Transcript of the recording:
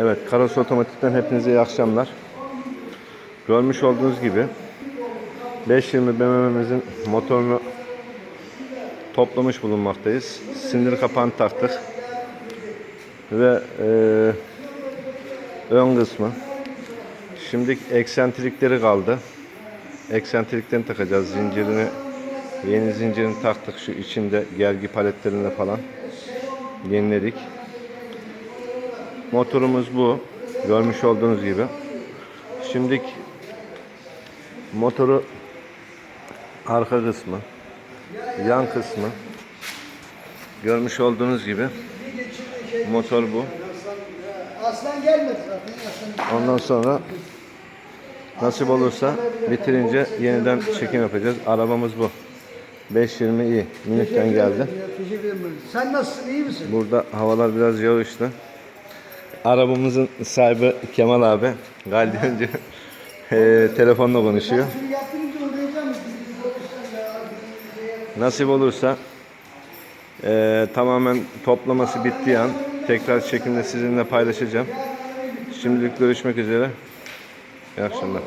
Evet, Karos Otomatik'ten hepinize iyi akşamlar. Görmüş olduğunuz gibi 520 BMW'mizin motorunu toplamış bulunmaktayız. Sindir kapağını taktık. Ve eee, ön kısmı. Şimdi eksentrikleri kaldı. Eksentriklerini takacağız. Zincirini yeni zincirini taktık şu içinde gergi paletlerinde falan yeniledik. Motorumuz bu. Görmüş olduğunuz gibi. Şimdi motoru arka kısmı, yan kısmı görmüş olduğunuz gibi motor bu. Aslan gelmedi zaten. Ondan sonra nasip olursa bitirince yeniden çekim yapacağız. Arabamız bu. 520i Münih'ten geldi. Ya, teşekkür ederim. Sen nasılsın? iyi misin? Burada havalar biraz yağışlı. Arabamızın sahibi Kemal abi. Galdi önce eee, telefonla konuşuyor. Nasip olursa eee, tamamen toplaması bittiği an tekrar çekimde sizinle paylaşacağım. Şimdilik görüşmek üzere. İyi akşamlar.